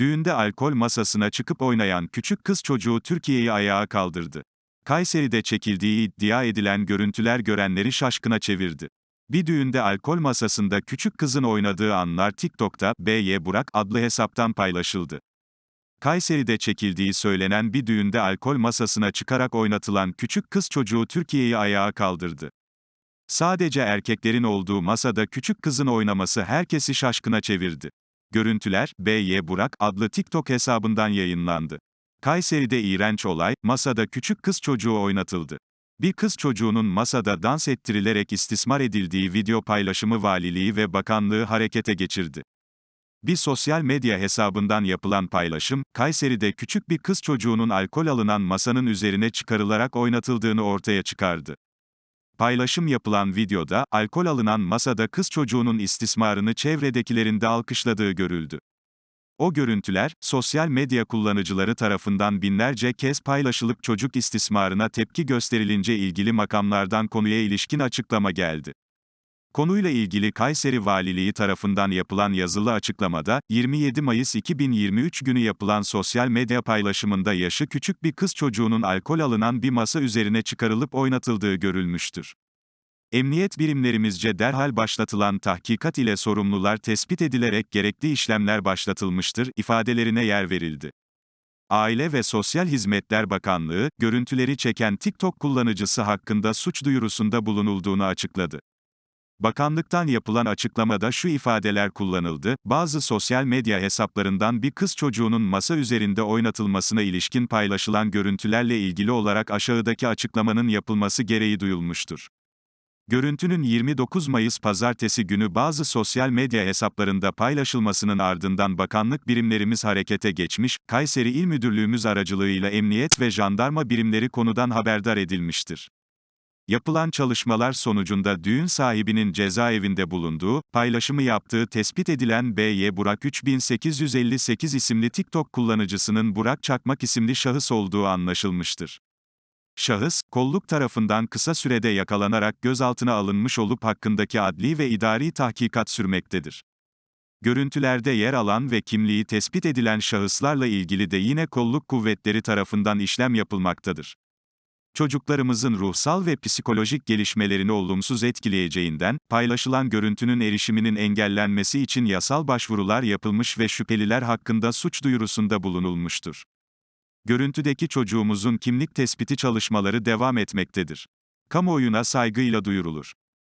Düğünde alkol masasına çıkıp oynayan küçük kız çocuğu Türkiye'yi ayağa kaldırdı. Kayseri'de çekildiği iddia edilen görüntüler görenleri şaşkına çevirdi. Bir düğünde alkol masasında küçük kızın oynadığı anlar TikTok'ta BY Burak adlı hesaptan paylaşıldı. Kayseri'de çekildiği söylenen bir düğünde alkol masasına çıkarak oynatılan küçük kız çocuğu Türkiye'yi ayağa kaldırdı. Sadece erkeklerin olduğu masada küçük kızın oynaması herkesi şaşkına çevirdi. Görüntüler, BY Burak adlı TikTok hesabından yayınlandı. Kayseri'de iğrenç olay, masada küçük kız çocuğu oynatıldı. Bir kız çocuğunun masada dans ettirilerek istismar edildiği video paylaşımı valiliği ve bakanlığı harekete geçirdi. Bir sosyal medya hesabından yapılan paylaşım, Kayseri'de küçük bir kız çocuğunun alkol alınan masanın üzerine çıkarılarak oynatıldığını ortaya çıkardı. Paylaşım yapılan videoda, alkol alınan masada kız çocuğunun istismarını çevredekilerin de alkışladığı görüldü. O görüntüler, sosyal medya kullanıcıları tarafından binlerce kez paylaşılıp çocuk istismarına tepki gösterilince ilgili makamlardan konuya ilişkin açıklama geldi. Konuyla ilgili Kayseri Valiliği tarafından yapılan yazılı açıklamada, 27 Mayıs 2023 günü yapılan sosyal medya paylaşımında yaşı küçük bir kız çocuğunun alkol alınan bir masa üzerine çıkarılıp oynatıldığı görülmüştür. Emniyet birimlerimizce derhal başlatılan tahkikat ile sorumlular tespit edilerek gerekli işlemler başlatılmıştır ifadelerine yer verildi. Aile ve Sosyal Hizmetler Bakanlığı, görüntüleri çeken TikTok kullanıcısı hakkında suç duyurusunda bulunulduğunu açıkladı. Bakanlıktan yapılan açıklamada şu ifadeler kullanıldı, bazı sosyal medya hesaplarından bir kız çocuğunun masa üzerinde oynatılmasına ilişkin paylaşılan görüntülerle ilgili olarak aşağıdaki açıklamanın yapılması gereği duyulmuştur. Görüntünün 29 Mayıs pazartesi günü bazı sosyal medya hesaplarında paylaşılmasının ardından bakanlık birimlerimiz harekete geçmiş, Kayseri İl Müdürlüğümüz aracılığıyla emniyet ve jandarma birimleri konudan haberdar edilmiştir. Yapılan çalışmalar sonucunda düğün sahibinin cezaevinde bulunduğu, paylaşımı yaptığı tespit edilen BY Burak 3858 isimli TikTok kullanıcısının Burak Çakmak isimli şahıs olduğu anlaşılmıştır. Şahıs, kolluk tarafından kısa sürede yakalanarak gözaltına alınmış olup hakkındaki adli ve idari tahkikat sürmektedir. Görüntülerde yer alan ve kimliği tespit edilen şahıslarla ilgili de yine kolluk kuvvetleri tarafından işlem yapılmaktadır. Çocuklarımızın ruhsal ve psikolojik gelişmelerini olumsuz etkileyeceğinden, paylaşılan görüntünün erişiminin engellenmesi için yasal başvurular yapılmış ve şüpheliler hakkında suç duyurusunda bulunulmuştur. Görüntüdeki çocuğumuzun kimlik tespiti çalışmaları devam etmektedir. Kamuoyuna saygıyla duyurulur.